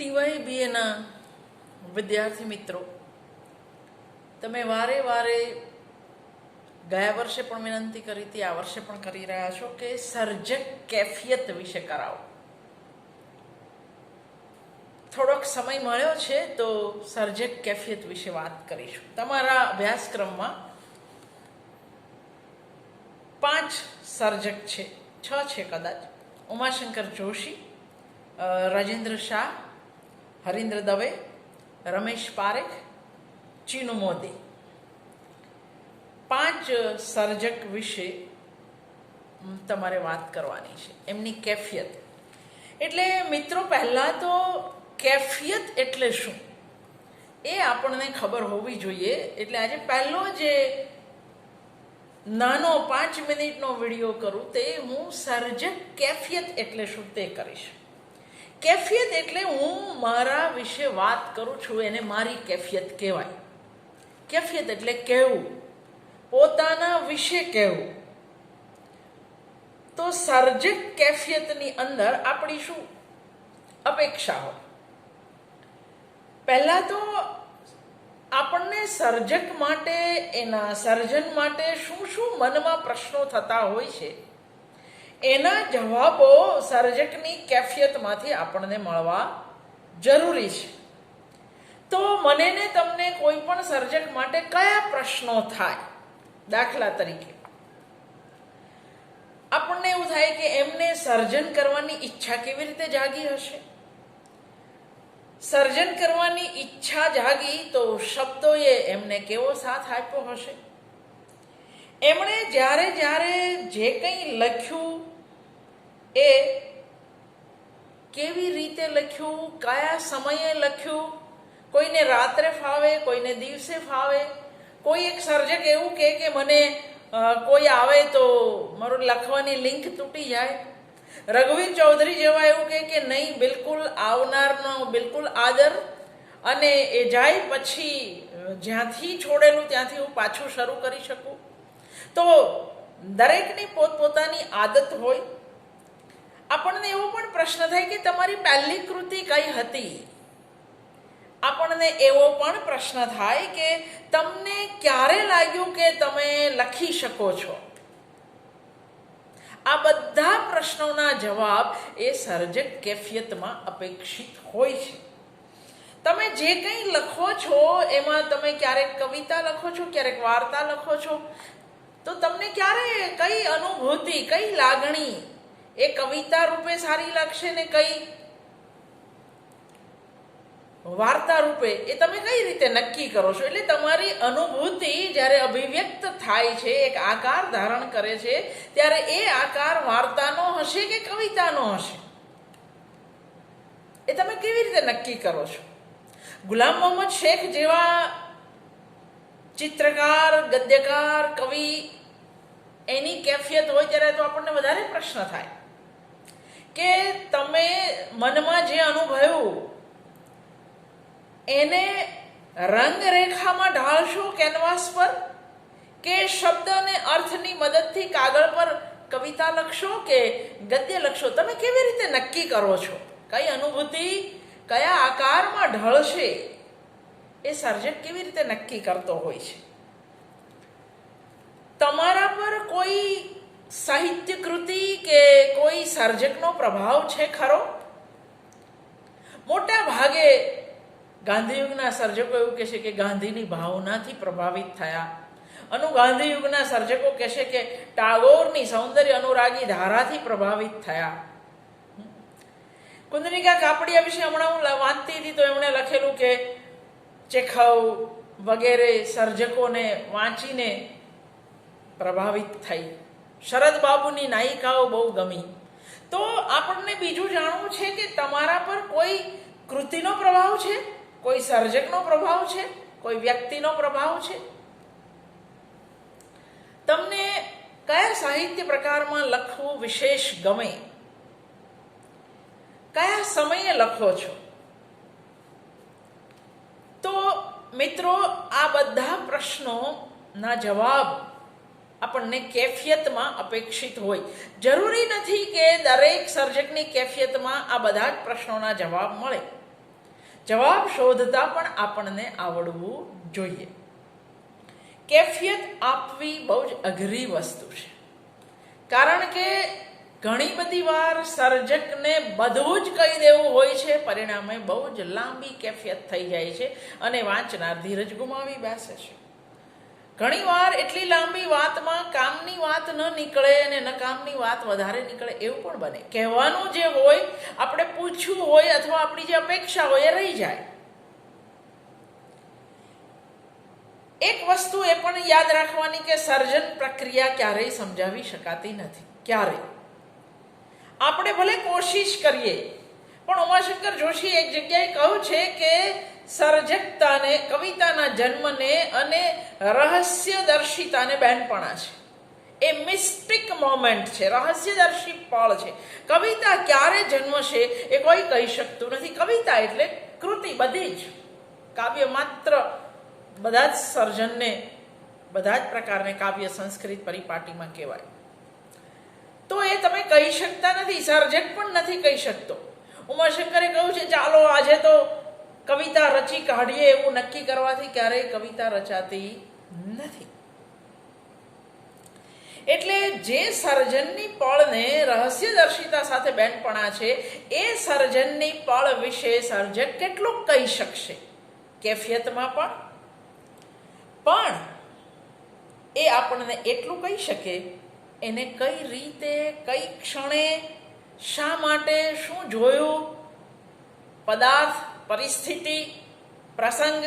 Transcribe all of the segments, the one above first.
ટીવાય બીએના વિદ્યાર્થી મિત્રો. તમે વારે વારે ગયા વર્ષે પણ વિનંતી કરી હતી, આ વર્ષે પણ કરી રહ્યા છો કે સર્જક કેફિયત વિશે કરાવો. થોડોક સમય મળ્યો છે તો સર્જક કેફિયત વિશે વાત કરીશું. તમારા અભ્યાસક્રમમાં પાંચ સર્જક છે, છ છે કદાચ. ઉમાશંકર જોશી રાજેન્દ્ર શાહ હરીન્દ્ર દવે, રમેશ પારેખ, ચીનુ મોદી. પાંચ સર્જક વિશે તમારે વાત કરવાની છે. એમની કેફિયત. એટલે મિત્રો, પહેલાં તો કેફિયત એટલે શું? એ આપણને ખબર હોવી જોઈએ. એટલે આજે પહેલો જે નાનો પાંચ મિનિટનો વીડિયો કરું તે હું સર્જક કેફિયત એટલે શું તે કરીશ. કેફિયત એટલે હું મારા વિશે વાત કરું છું, એને મારી કેફિયત કહેવાય. કેફિયત એટલે કહેવું. પોતાના વિશે કહેવું. તો સર્જક કેફિયતની અંદર આપણી શું? અપેક્ષાઓ. પહેલાં તો આપણને સર્જક માટે, એના સર્જન માટે શું શું મનમાં પ્રશ્નો થતા હોય છે એના જવાબો સર્જકની કેફિયતમાંથી આપણને મળવા જરૂરી છે. તો મને ને તમને કોઈ પણ સર્જક માટે કયા પ્રશ્નો થાય? દાખલા તરીકે. આપણને એવું થાય કે એમને સર્જન કરવાની ઈચ્છા કેવી રીતે જાગી હશે? સર્જન કરવાની ઈચ્છા જાગી તો શબ્દોએ એમને કેવો સાથ આપ્યો હશે? એમણે જ્યારે જ્યારે જે કંઈ લખ્યું એ કેવી રીતે લખ્યું, કયા સમયે લખ્યું, કોઈને રાત્રે ફાવે, કોઈને દિવસે ફાવે? કોઈ એક સર્જક એવું કહે કે મને કોઈ આવે તો મારું લખવાની લિંક તૂટી જાય. રઘુવીર ચૌધરી જેવા એવું કહે કે નહીં, બિલકુલ આવનારનો બિલકુલ આદર અને એ જાય પછી જ્યાંથી છોડેલું ત્યાંથી હું પાછું શરૂ કરી શકું. તો દરેકની પોતપોતાની આદત હોય. આપણને એવો પણ પ્રશ્ન થાય કે તમારી પહેલી કૃતિ કઈ હતી? આપણને એવો પણ પ્રશ્ન થાય કે તમને ક્યારે લાગ્યું કે તમે લખી શકો છો? આ બધા પ્રશ્નોના જવાબ એ સર્જક કેફિયતમાં અપેક્ષિત હોય છે. તમે જે કંઈ લખો છો, એમાં તમે ક્યારેક કવિતા લખો છો, ક્યારેક વાર્તા લખો છો, તો તમને ક્યારે કઈ અનુભૂતિ, કઈ લાગણી એ કવિતા રૂપે સારી લાગશે ને કઈ? વાર્તા રૂપે? એ તમે કઈ રીતે નક્કી કરો છો? એટલે તમારી અનુભૂતિ જ્યારે અભિવ્યક્ત થાય છે, એક આકાર ધારણ કરે છે, ત્યારે એ આકાર વાર્તાનો હશે કે કવિતાનો હશે? એ તમે કેવી રીતે નક્કી કરો છો? ગુલામ મોહમ્મદ શેખ જેવા ચિત્રકાર, ગદ્યકાર, કવિ, એની કેફિયત હોય ત્યારે તો આપણને વધારે પ્રશ્ન થાય. કે તમે મનમાં જે અનુભવ્યું, એને રંગરેખામાં ઢાળશો કેનવાસ પર? કે શબ્દ અને અર્થની મદદથી કાગળ પર કવિતા લખશો કે ગદ્ય લખશો? તમે કેવી રીતે નક્કી કરો છો? કઈ અનુભૂતિ, કયા આકારમાં ઢળશે? એ સર્જક કેવી રીતે નક્કી કરતો હોય છે? તમારા પર કોઈ સાહિત્ય કૃતિ કે કોઈ સર્જકનો પ્રભાવ છે ખરો? મોટા ભાગે ગાંધીયુગના સર્જકો એવું કહેશે કે ગાંધીની ભાવનાથી પ્રભાવિત થયા. અનુ ગાંધીયુગના સર્જકો કહેશે કે ટાગોરની સૌંદર્ય અનુરાગી ધારાથી પ્રભાવિત થયા. કુંદનિકા કાપડિયા વિશે હમણાં હું વાંચતી હતી તો એમણે લખેલું કે ચેખવ વગેરે સર્જકોને વાંચીને પ્રભાવિત થઈ. શરદ બાબુની નાયિકાઓ બહુ ગમી. તો આપણને બીજું જાણવું છે કે તમારા પર કોઈ કૃતિનો પ્રભાવ છે? કોઈ સર્જકનો પ્રભાવ છે? કોઈ વ્યક્તિનો પ્રભાવ છે? તમને કયા સાહિત્ય પ્રકારમાં લખવું વિશેષ ગમે? કયા સમયે લખો છો? તો મિત્રો, આ બધા પ્રશ્નોના જવાબ આપણને કેફિયતમાં અપેક્ષિત હોય. જરૂરી નથી કે દરેક સર્જકની કેફિયતમાં આ બધા જ પ્રશ્નોના જવાબ મળે. જવાબ શોધતા પણ આપણને આવડવું જોઈએ. કેફિયત આપવી બહુ જ અઘરી વસ્તુ છે. કારણ કે ઘણી બધી વાર સર્જકને બધું જ કહી દેવું હોય છે, પરિણામે બહુ જ લાંબી કેફિયત થઈ જાય છે અને વાંચનાર ધીરજ ગુમાવી બેસે છે. ઘણી વાર એટલી લાંબી વાતમાં કામની વાત ન નીકળે અને ન કામની વાત વધારે નીકળે એવું પણ બને. કહેવાનું જે હોય, આપણે પૂછવું હોય અથવા આપણી જે અપેક્ષા હોય એ રહી જાય. એક વસ્તુ એ પણ યાદ રાખવાની કે સર્જન પ્રક્રિયા ક્યારેય સમજાવી શકાતી નથી. ક્યારેય. આપણે ભલે કોશિશ કરીએ, પણ ઉમાશંકર જોશી એક જગ્યાએ કહ્યું છે કે સર્જકતાને, કવિતાના જન્મને અને રહસ્યદર્શિતાને બહેનપણા છે. એ મિસ્ટિક મોમેન્ટ છે, રહસ્યદર્શી પળ છે. કવિતા ક્યારે જન્મશે એ કોઈ કહી શકતું નથી. કવિતા એટલે કૃતિ બધી જ. કાવ્ય માત્ર બધા જ સર્જનને, બધા જ પ્રકારને કાવ્ય સંસ્કૃત પરિપાટીમાં કહેવાય. તો એ તમે કહી શકતા નથી, સર્જક પણ નથી કહી શકતો. ઉમાશંકરે કહ્યું છે, ચાલો, આજે તો કવિતા રચી કાઢીએ એવું નક્કી કરવાથી ક્યારેય કવિતા રચાતી નથી. એટલે જે સર્જનની પળને રહસ્યદર્શિતા સાથે બેનપણા છે, એ સર્જનની પળ વિશે સર્જક કેટલું કહી શકશે? કેફિયતમાં પણ? પણ એ આપણને એટલું કહી શકે, એને કઈ રીતે, કઈ ક્ષણે, શા માટે, શું જોયું? પદાર્થ પરિસ્થિતિ, પ્રસંગ,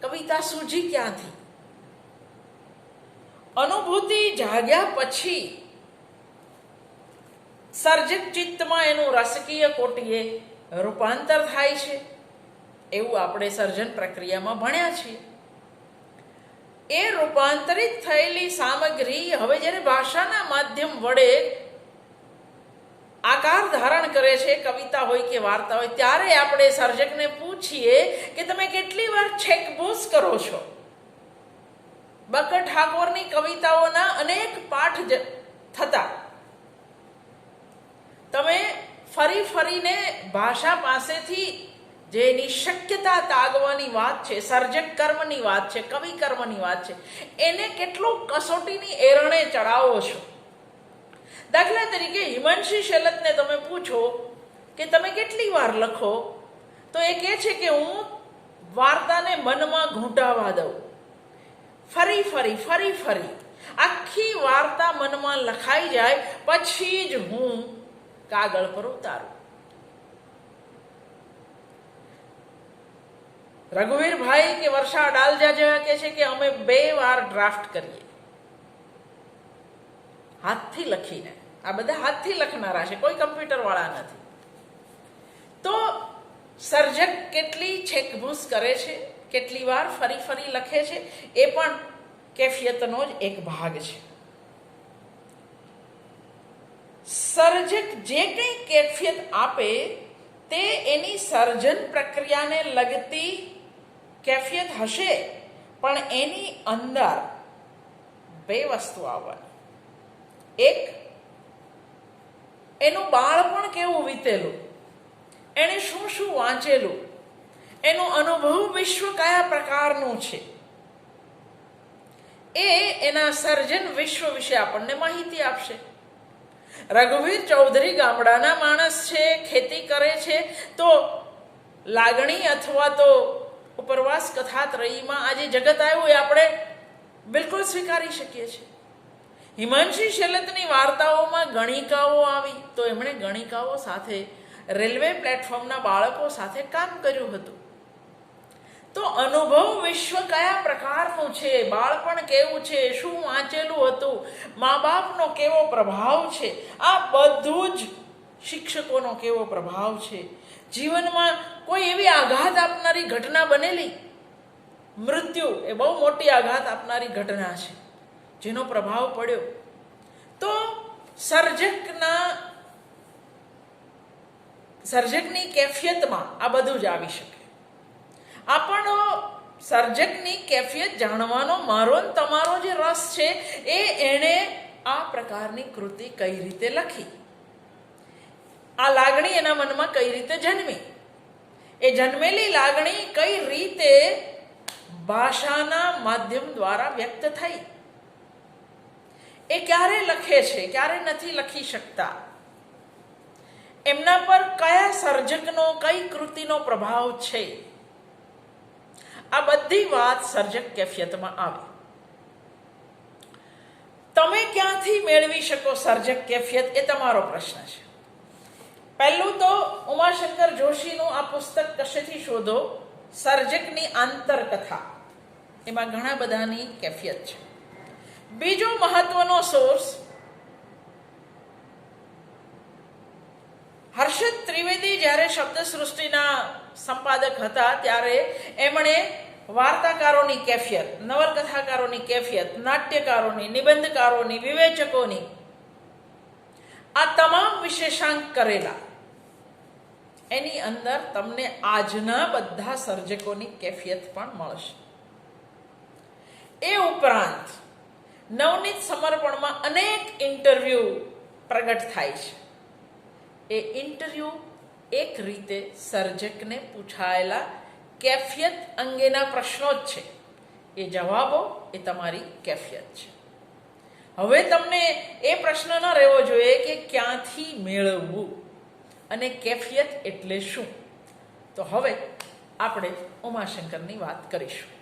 કવિતા સૂજી ક્યાંથી? અનુભૂતિ જાગ્યા પછી સર્જક ચિત્તમાં એનું રસકીય કોટીએ રૂપાંતર થાય છે. એવું આપણે સર્જન પ્રક્રિયામાં ભણ્યા છીએ. એ રૂપાંતરિત થયેલી સામગ્રી હવે જ્યારે ભાષાના માધ્યમ વડે આકાર ધારણ કરે છે, કવિતા હોય કે વાર્તા હોય, ત્યારે આપણે સર્જકને પૂછીએ કે તમે કેટલી વાર છેકબૂસ કરો છો? બકર ઠાકોરની કવિતાઓના અનેક પાઠ થતા. તમે ફરી ફરીને ભાષા પાસેથી જે એની શક્યતા તાગવાની વાત છે, સર્જક કર્મની વાત છે, કવિ કર્મની વાત છે, એને કેટલો કસોટીની એરણે ચડાવો છો? દાખલા તરીકે હિમાંશી શેલતને તમે પૂછો કે તમે કેટલી વાર લખો, તો એ કહે છે કે હું વાર્તાને મનમાં ઘૂંટાવા દઉં. ફરી ફરી ફરી ફરી. આખી વાર્તા મનમાં લખાઈ જાય, પછી જ હું કાગળ પર ઉતારું. રઘુવીરભાઈ કે વર્ષા અડાલજા જેવા કે છે કે અમે બે વાર ડ્રાફ્ટ કરીએ. હાથથી લખીને. આ બધા હાથથી લખનારા છે, કોઈ કમ્પ્યુટરવાળા નથી. તો સર્જક કેટલી છેકભૂસ કરે છે, કેટલી વાર ફરી ફરી લખે છે, એ પણ કેફિયતનો જ એક ભાગ છે. સર્જક જે કંઈ કેફિયત આપે, તે એની સર્જન પ્રક્રિયાને લગતી કેફિયત હશે, પણ એની અંદર બે વસ્તુ આવવાની. એક એનું બાળપણ કેવું વીતેલું? એણે શું શું વાંચેલું? એનો અનુભવ વિશ્વ કયા પ્રકારનું છે? એ એના સર્જન વિશ્વ વિશે આપણને માહિતી આપશે. રઘુવીર ચૌધરી ગામડાના માણસ છે, ખેતી કરે છે, તો લાગણી અથવા તો ઉપરવાસ કથા ત્રયીમાં આજે જગત આવ્યું એ આપણે બિલકુલ સ્વીકારી શકીએ છીએ. હિમાંશી શેલતની વાર્તાઓમાં ગણિકાઓ આવી તો એમણે ગણિકાઓ સાથે રેલવે પ્લેટફોર્મના બાળકો સાથે કામ કર્યું હતું. તો અનુભવ વિશ્વ કયા પ્રકારનું છે? બાળપણ કેવું છે? શું વાંચેલું હતું? મા બાપનો કેવો પ્રભાવ છે? આ બધું જ શિક્ષકોનો કેવો પ્રભાવ છે? જીવનમાં કોઈ એવી આઘાત આપનારી ઘટના બનેલી? મૃત્યુ એ બહુ મોટી આઘાત આપનારી ઘટના છે. જેનો પ્રભાવ પડ્યો. તો સર્જકના સર્જકની કેફિયતમાં આ બધું જ આવી શકે. આપણો સર્જકની કેફિયત જાણવાનો મારો તમારો જે રસ છે, એ એણે આ પ્રકારની કૃતિ કઈ રીતે લખી? આ લાગણી એના મનમાં કઈ રીતે જન્મી? એ જન્મેલી લાગણી કઈ રીતે ભાષાના માધ્યમ દ્વારા વ્યક્ત થઈ? એ ક્યારે લખે છે? ક્યારે નથી લખી શકતા? એમના પર કયા સર્જકનો, કઈ કૃતિનો પ્રભાવ છે? આ બધી વાત સર્જક કેફિયતમાં આવે. તમે ક્યાંથી મેળવી શકો સર્જક કેફિયત? એ તમારો પ્રશ્ન છે. પહેલું તો ઉમાશંકર જોશીનું આ પુસ્તક કશેથી શોધો? સર્જકની આંતરકથા. એમાં ઘણા બધાની કેફિયત છે. બીજો મહત્વનો સોર્સ હર્ષદ ત્રિવેદી જ્યારે શબ્દ સૃષ્ટિના સંપાદક હતા ત્યારે એમણે વાર્તાકારોની કેફિયત, નવલકથાકારોની કેફિયત, નાટ્યકારોની, નિબંધકારોની, વિવેચકોની આ તમામ વિશેષાંક કરેલા. એની અંદર તમને આજના બધા સર્જકોની કેફિયત પણ મળશે. એ ઉપરાંત નવનીત સમર્પણમાં અનેક ઇન્ટરવ્યૂ પ્રગટ થાય છે. એ ઇન્ટરવ્યૂ એક રીતે સર્જકને પૂછાયેલા કેફિયત અંગેના પ્રશ્નો જ છે. એ જવાબો એ તમારી કેફિયત છે. હવે તમને એ પ્રશ્ન ન રહેવો જોઈએ કે ક્યાંથી મેળવવું અને કેફિયત એટલે શું? તો હવે આપણે ઉમાશંકરની વાત કરીશું.